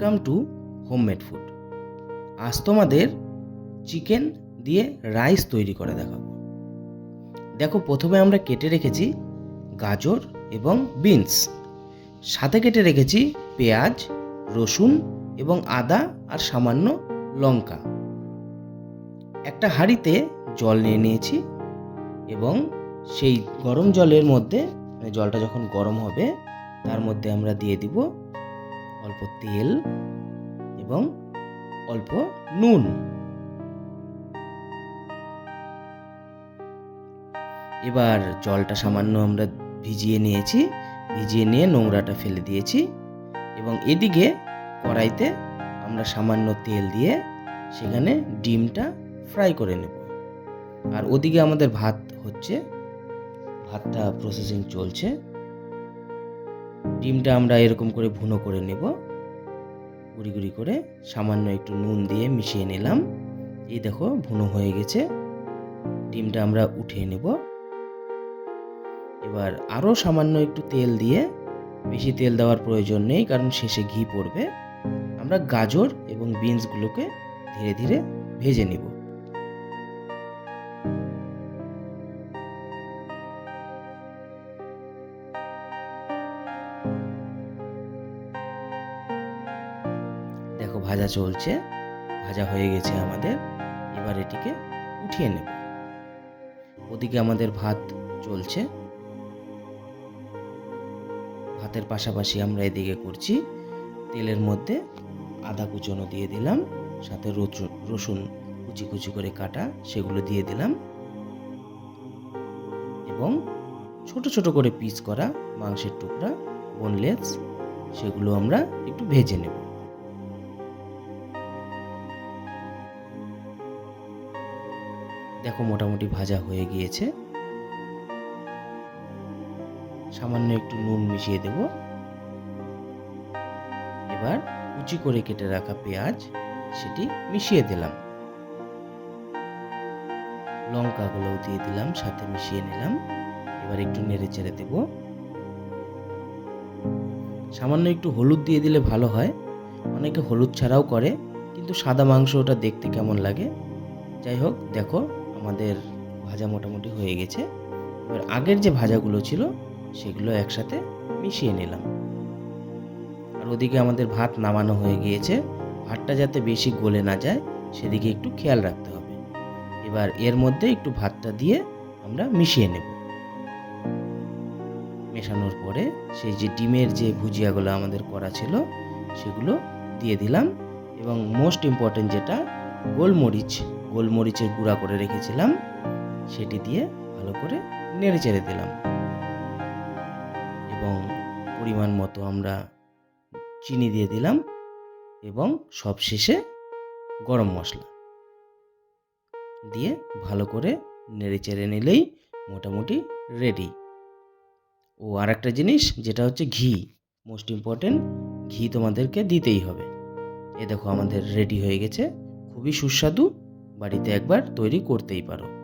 Welcome to homemade food আজ তোমাদের chicken দিয়ে রাইস তৈরি করে দেখাবো। দেখো, প্রথমে আমরা কেটে রেখেছি গাজর এবং বিনস সাথে কেটে রেখেছি পেঁয়াজ, রসুন এবং আদা আর সামান্য লঙ্কা। একটা হাঁড়িতে জল নিয়ে নিয়েছি এবং সেই গরম জলের মধ্যে মানে জলটা যখন গরম হবে, তার মধ্যে আমরা দিয়ে দিব অল্প তেল এবং অল্প নুন। এবার জলটা সামান্য আমরা ভিজিয়ে নিয়েছি, ভিজিয়ে নিয়ে নোংরাটা ফেলে দিয়েছি এবং এদিকে কড়াইতে আমরা সামান্য তেল দিয়ে সেখানে ডিমটা ফ্রাই করে নেব। আর ওদিকে আমাদের ভাত হচ্ছে, ভাতটা প্রসেসিং চলছে। ডিমটা আমরা এরকম করে ভুনো করে নেব। গুড়ি গুড়ি করে সামান্য একটু নুন দিয়ে মিশিয়ে নিলাম। এই দেখো ভুনো হয়ে গেছে। ডিমটা আমরা উঠিয়ে নেব। এবার আরও সামান্য একটু তেল দিয়ে, বেশি তেল দেওয়ার প্রয়োজন নেই কারণ শেষে ঘি পড়বে। আমরা গাজর এবং বিনসগুলোকে ধীরে ধীরে ভেজে নিব। ভাজা চলছে, ভাজা হয়ে গেছে আমাদের। এবার এটিকে উঠিয়ে নেব। ওদিকে আমাদের ভাত চলছে। ভাতের পাশাপাশি আমরা এদিকে করছি তেলের মধ্যে আদা কুচনো দিয়ে দিলাম, সাথে রসুন কুচি কুচি করে কাটা, সেগুলো দিয়ে দিলাম। এবং ছোট ছোট করে পিস করা মাংসের টুকরা বোনলেস সেগুলো আমরা একটু ভেজে নেব। দেখো মোটামুটি ভাজা হয়ে গিয়েছে। সামান্য একটু নুন মিশিয়ে দেব। এবার কুচি করে কেটে রাখা পেঁয়াজ, সেটি মিশিয়ে দিলাম। লঙ্কাগুলোও দিয়ে দিলাম, সাথে মিশিয়ে নিলাম। এবার একটু নেড়ে চেড়ে দেব। সামান্য একটু হলুদ দিয়ে দিলে ভালো হয়। অনেকে হলুদ ছাড়াও করে, কিন্তু সাদা মাংস ওটা দেখতে কেমন লাগে? যাই হোক, দেখো আমাদের ভাজা মোটামুটি হয়ে গেছে। এবার আগের যে ভাজাগুলো ছিল, সেগুলো একসাথে মিশিয়ে নিলাম। আর ওদিকে আমাদের ভাত নামানো হয়ে গিয়েছে। ভাতটা যাতে বেশি গলে না যায়, সেদিকে একটু খেয়াল রাখতে হবে। এবার এর মধ্যে একটু ভাতটা দিয়ে আমরা মিশিয়ে নেব। মেশানোর পরে সেই যে ডিমের যে ভুজিয়াগুলো আমাদের করা ছিল, সেগুলো দিয়ে দিলাম। এবং মোস্ট ইম্পর্টেন্ট যেটা, গোলমরিচ গোলমরিচের গুঁড়া করে রেখেছিলাম, সেটি দিয়ে ভালো করে নেড়ে চেড়ে দিলাম। এবং পরিমাণ মতো আমরা চিনি দিয়ে দিলাম এবং সব শেষে গরম মশলা দিয়ে ভালো করে নেড়ে চেড়ে নিলেই মোটামুটি রেডি ও আর একটা জিনিস, যেটা হচ্ছে ঘি। মোস্ট ইম্পর্টেন্ট ঘি তোমাদেরকে দিতেই হবে। এ দেখো আমাদের রেডি হয়ে গেছে। খুবই সুস্বাদু বাড়িতে একবার তৈরি করতেই পারো।